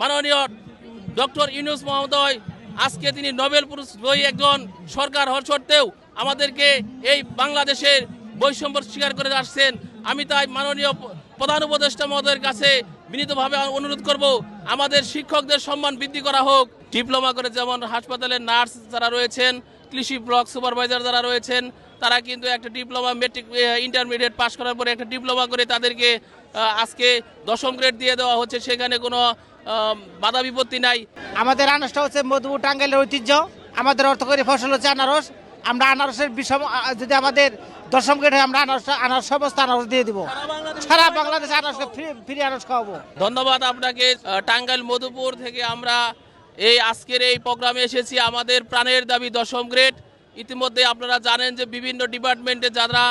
মাননীয় ডক্টর ইউনুস মহোদয়, আজকে তিনি নোবেল পুরস্কারী একজন সরকার হওয়ার সত্ত্বেও আমাদেরকে এই বাংলাদেশের বৈষম্য স্বীকার করে আসছেন। আমি তাই মাননীয় প্রধান উপদেষ্টা মহোদয়ের কাছে বিনীতভাবে অনুরোধ করব, আমাদের শিক্ষকদের সম্মান বৃদ্ধি করা হোক। ডিপ্লোমা করে যেমন হাসপাতালের নার্স যারা রয়েছেন, কৃষি ব্লক সুপারভাইজার যারা রয়েছেন, তারা কিন্তু একটা ডিপ্লোমা মেট্রিক ইন্টারমিডিয়েট পাশ করার পরে একটা ডিপ্লোমা করে তাদেরকে আজকে দশম গ্রেড দিয়ে দেওয়া হচ্ছে। সেখানে কোনো বাধা বিপত্তি নাই। আমাদের আনারসটা হচ্ছে মধুপুর টাঙ্গাইলের ঐতিহ্য। আমাদের অর্থকরী ফসল হচ্ছে আনারস। আমরা আনারসের বিষম যদি আমাদের দশম গ্রেড হয় আমরা আনারস আনারস সমস্ত আনারস দিয়ে দিব। সারা বাংলাদেশে আনারসকে ফ্রি আনারস খাওয়াবো। ধন্যবাদ আপনাকে। টাঙ্গাইল মধুপুর থেকে আমরা এই আজকের এই প্রোগ্রামে এসেছি। আমাদের প্রাণের দাবি দশম গ্রেড। ইতিমধ্যে আপনারা জানেন যে বিভিন্ন ডিপার্টমেন্টে যারা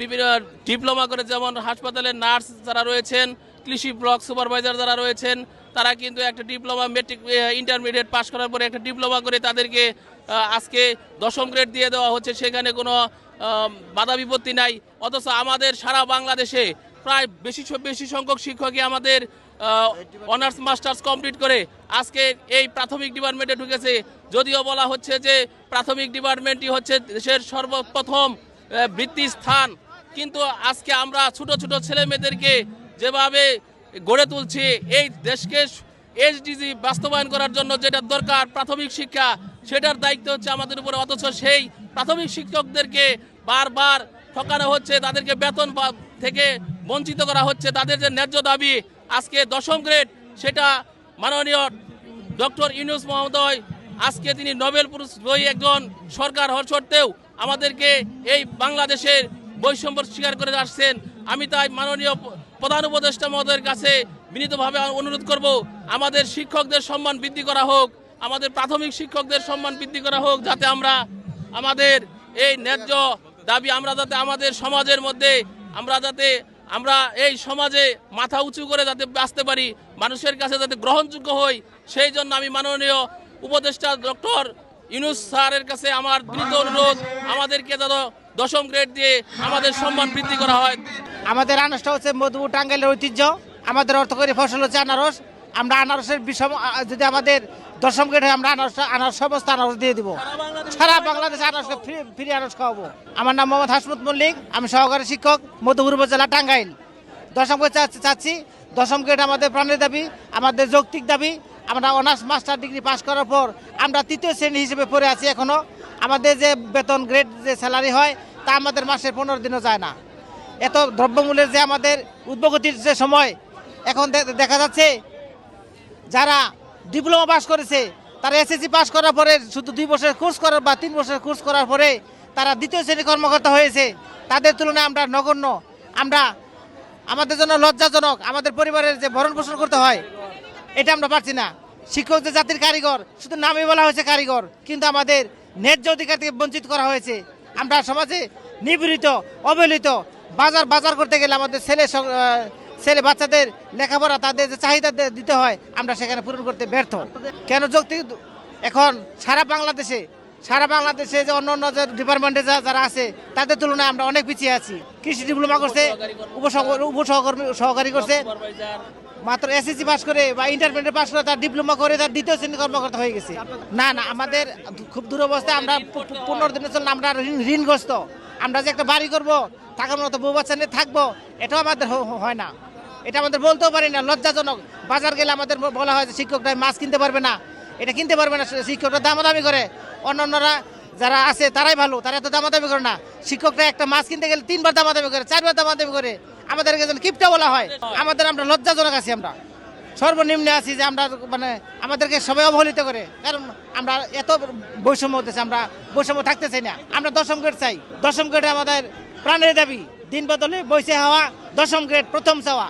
বিভিন্ন ডিপ্লোমা করে যেমন হাসপাতালের নার্স যারা রয়েছেন কৃষি ব্লক সুপারভাইজার যারা রয়েছেন, তারা কিন্তু একটা ডিপ্লোমা মেট্রিক ইন্টারমিডিয়েট পাশ করার পরে একটা ডিপ্লোমা করে তাদেরকে আজকে দশম গ্রেড দিয়ে দেওয়া হচ্ছে। সেখানে কোনো বাধা বিপত্তি নাই। অথচ আমাদের সারা বাংলাদেশে প্রায় বেশি বেশি সংখ্যক শিক্ষকই আমাদের অনার্স মাস্টার্স কমপ্লিট করে আজকে এই প্রাথমিক ডিপার্টমেন্টে ঢুকেছে। যদিও বলা হচ্ছে যে প্রাথমিক ডিপার্টমেন্টটি হচ্ছে দেশের সর্বপ্রথম বৃত্তি স্থান কিন্তু আজকে আমরা ছোট ছোট ছেলে মেয়েদেরকে যেভাবে গড়ে তুলছি, এই দেশকে এইচডিজি বাস্তবায়ন করার জন্য যেটা দরকার প্রাথমিক শিক্ষা, সেটার দায়িত্ব হচ্ছে আমাদের উপরে। অথচ সেই প্রাথমিক শিক্ষকদেরকে বারবার ঠকানো হচ্ছে, তাদেরকে বেতন থেকে বঞ্চিত করা হচ্ছে। তাদের যে ন্যায্য দাবি, আজকে দশম গ্রেড, সেটা মাননীয় ডক্টর ইউনুস মহোদয়, আজকে তিনি নোবেল পুরস্কারী একজন সরকার হওয়ার সত্ত্বেও আমাদেরকে এই বাংলাদেশের বৈষম্য স্বীকার করে আসছেন। আমি তাই মাননীয় প্রধান উপদেষ্টা মহোদয়ের কাছে বিনীতভাবে অনুরোধ করব, আমাদের শিক্ষকদের সম্মান বৃদ্ধি করা হোক, আমাদের প্রাথমিক শিক্ষকদের সম্মান বৃদ্ধি করা হোক, যাতে আমরা আমাদের এই ন্যায্য দাবি, আমরা যাতে আমাদের সমাজের মধ্যে, আমরা যাতে, আমরা এই সমাজে মাথা উঁচু করে যাতে বাঁচতে পারি, মানুষের কাছে যাতে গ্রহণযোগ্য হই, সেই জন্য আমি মাননীয় উপদেষ্টা ডক্টর ইউনুস স্যারের কাছে আমার বিনীত অনুরোধ, আমাদেরকে যেন দশম গ্রেড দিয়ে আমাদের সম্মান বৃদ্ধি করা হয়। আমাদের আনারসটা হচ্ছে মধুপুর টাঙ্গাইলের ঐতিহ্য, আমাদের অর্থকরী ফসল হচ্ছে আনারস। আমরা আনারসের বিষম যদি আমাদের দশম গ্রেড হয়, আমরা আনারস আনারস সমস্ত আনারস দিয়ে দিব। সারা বাংলাদেশে আনারসকে ফ্রি ফ্রি আনারস খাওয়াবো। আমার নাম মোহাম্মদ হাসমুদ মল্লিক, আমি সহকারী শিক্ষক মধুপুর উপজেলা টাঙ্গাইল। দশম গ্রেড চাচ্ছি- চাচ্ছি। দশম গ্রেড আমাদের প্রাণের দাবি, আমাদের যৌক্তিক দাবি। আমরা অনার্স, মাস্টার ডিগ্রি পাশ করার পর আমরা তৃতীয় শ্রেণি হিসেবে পড়ে আছি এখনও আমাদের যে বেতন গ্রেড, যে স্যালারি হয়, তা আমাদের মাসের পনেরো দিনও যায় না। এত দ্রব্যমূল্যের যে আমাদের উদ্যোগতির যে সময়, এখন দেখা যাচ্ছে যারা ডিপ্লোমা পাস করেছে, তারা এসএসসি পাস করার পরে শুধু দুই বছরের কোর্স করার বা তিন বছরের কোর্স করার পরে তারা দ্বিতীয় শ্রেণি কর্মকর্তা হয়েছে। তাদের তুলনায় আমরা নগণ্য। আমরা আমাদের জন্য লজ্জাজনক, আমাদের পরিবারের যে ভরণ পোষণ করতে হয়, এটা আমরা পারছি না। শিক্ষক যে জাতির কারিগর, শুধু নামে বলা হয়েছে কারিগর, কিন্তু আমাদের ন্যায্য অধিকার থেকে বঞ্চিত করা হয়েছে। আমরা সমাজে নিপীড়িত, অবহেলিত বাজার বাজার করতে গেলে আমাদের ছেলে ছেলে বাচ্চাদের লেখাপড়া তাদের যে চাহিদা দিতে হয়, আমরা সেখানে পূরণ করতে ব্যর্থ। কেন যৌক্তিক? এখন সারা বাংলাদেশে সারা বাংলাদেশে যে অন্য অন্য যে ডিপার্টমেন্টে যারা আছে, তাদের তুলনায় আমরা অনেক পিছিয়ে আছি। কৃষি ডিপ্লোমা করছে, উপসহকারী উপসহকর্মী সহকারী করছে। মাত্র এসএসসি পাস করে বা ইন্টারমিডিয়েট পাস করে তার ডিপ্লোমা করে তার দ্বিতীয় শ্রেণি কর্মকর্তা হয়ে গেছে। না না, আমাদের খুব দুরবস্থায় আমরা পনেরো দিনের জন্য আমরা ঋণ- ঋণগ্রস্ত। আমরা যে একটা বাড়ি করব টাকার মতো বউ বাচ্চা নিয়ে থাকব, এটাও আমাদের হয় না। এটা আমাদের বলতেও পারি না, লজ্জাজনক। বাজার গেলে আমাদের বলা হয় যে শিক্ষকরা মাছ কিনতে পারবে না। এটা কিনতে পারবে না শিক্ষকরা দামাদামি করে। অন্যান্যরা যারা আছে, তারাই ভালো, তারা এত দামাদামি করে না। শিক্ষকরা একটা মাছ কিনতে গেলে তিনবার দামাদামি করে, চারবার দামাদামি করে। আমাদেরকে যেন কিপটা বলা হয়। আমাদের আমরা লজ্জাজনক আছি আমরা। সর্বনিম্নে আছি যে আমরা মানে আমাদেরকে সবাই অবহেলিত করে। কারণ আমরা এত বৈষম্য হতেছে আমরা বৈষম্য থাকতে চাই না। আমরা দশম গ্রেড চাই। দশম গ্রেডে আমাদের প্রাণের দাবি, দিন বদলে বৈশে হওয়া, দশম গ্রেড প্রথম চাওয়া।